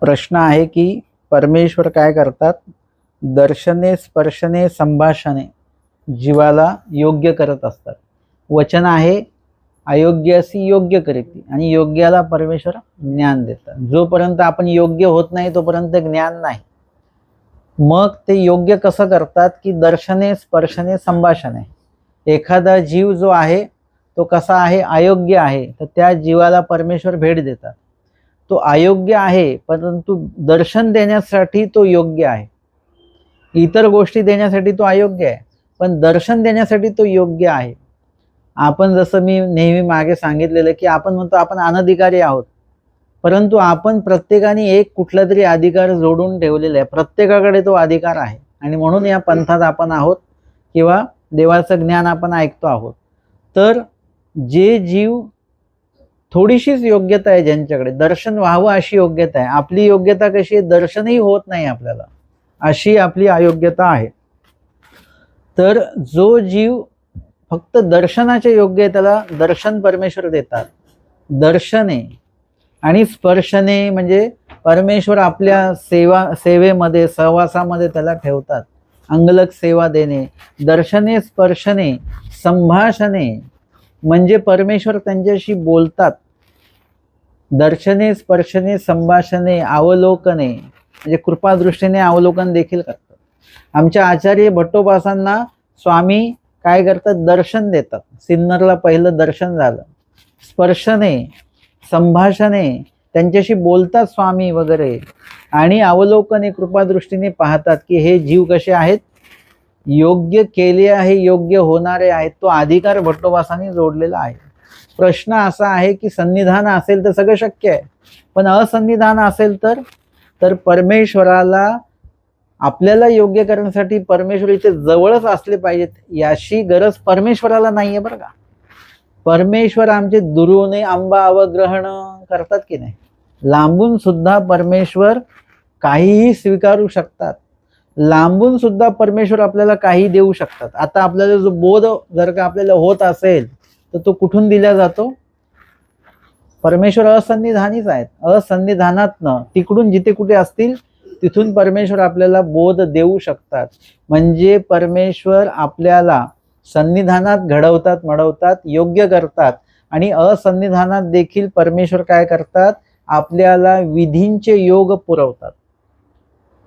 प्रश्न आहे की परमेश्वर काय करतात? दर्शने स्पर्शने संभाषणे जीवाला योग्य करत असतात. वचन आहे अयोग्य अशी योग्य करीती. आणि योग्याला परमेश्वर ज्ञान देतात. जोपर्यंत आपण योग्य होत नाही तोपर्यंत ज्ञान नाही. मग ते योग्य कसं करतात की दर्शने स्पर्शने संभाषणे. एखादा जीव जो आहे तो कसा आहे? अयोग्य आहे. तर त्या जीवाला परमेश्वर भेट देतात. तो अयोग्य आहे परंतु दर्शन देण्यासाठी तो योग्य आहे. इतर गोष्टी देण्यासाठी तो अयोग्य आहे पण दर्शन देण्यासाठी तो योग्य आहे. आपण जसं मी नेहमी मागे सांगितलेलं की आपण म्हणतो आपण अनधिकारी आहोत परंतु आपण प्रत्येकाने एक कुठला तरी अधिकार जोडून ठेवलेला आहे. प्रत्येकाकडे तो अधिकार आहे. आणि म्हणून या पंथात आपण आहोत किंवा देवाचं ज्ञान आपण ऐकतो आहोत. तर जे जीव थोडीशीच योग्यता आहे ज्यांच्याकडे. दर्शन व्हावं अशी योग्यता आहे. आपली योग्यता कशी आहे? दर्शनही होत नाही आपल्याला. अशी आपली अयोग्यता आहे. तर जो जीव फक्त दर्शनाचे योग्य आहे त्याला दर्शन परमेश्वर देतात. दर्शने आणि स्पर्शने म्हणजे परमेश्वर आपल्या सेवा सेवेमध्ये सहवासामध्ये त्याला ठेवतात. अंगलक सेवा देणे दर्शने स्पर्शने संभाषणे म्हणजे परमेश्वर त्यांच्याशी बोलतात. दर्शने स्पर्शने संभाषणे अवलोकने म्हणजे कृपादृष्टीने अवलोकन देखील करतात. आमच्या आचार्य भट्टोपासांना स्वामी काय करतात? दर्शन देतात. सिन्नरला पहिलं दर्शन झालं. स्पर्शने संभाषणे त्यांच्याशी बोलतात स्वामी वगैरे आणि अवलोकने कृपादृष्टीने पाहतात की हे जीव कसे आहेत? योग्य केले आहे योग्य होणारे आहेत तो अधिकार भट्टोबासाने जोडलेला आहे. प्रश्न असा आहे की संविधान असेल तर सगळं शक्य आहे. पण असंविधान असेल तर तर परमेश्वराला आपल्याला योग्य करण्यासाठी परमेश्वर इथे जवळच असले पाहिजेत याची गरज परमेश्वराला नाही आहे बरं का. परमेश्वर आमचे दुरुने आंबा अवग्रहण करतात की नाही? लांबून सुद्धा परमेश्वर काहीही स्वीकारू शकतात. लांबून सुद्धा परमेश्वर आपल्याला काही देऊ शकतात. आता आपल्याला जो बोध जर का आपल्याला होत असेल तर तो कुठून दिला जातो? परमेश्वर असंनिधानीच आहेत. असंनिधानातनं तिकडून जिथे कुठे असतील तिथून परमेश्वर आपल्याला बोध देऊ शकतात. म्हणजे परमेश्वर आपल्याला संनिधानात घडवतात मडवतात योग्य करतात. आणि असंनिधानात देखील परमेश्वर काय करतात? आपल्याला विधींचे योग पुरवतात.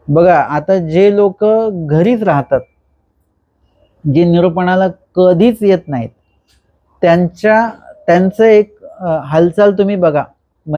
बघा आता जे लोक घरीच राहतात जे निरूपणाला कधीच येत नाहीत त्यांच्या त्यांचं एक हालचाल तुम्ही बघा.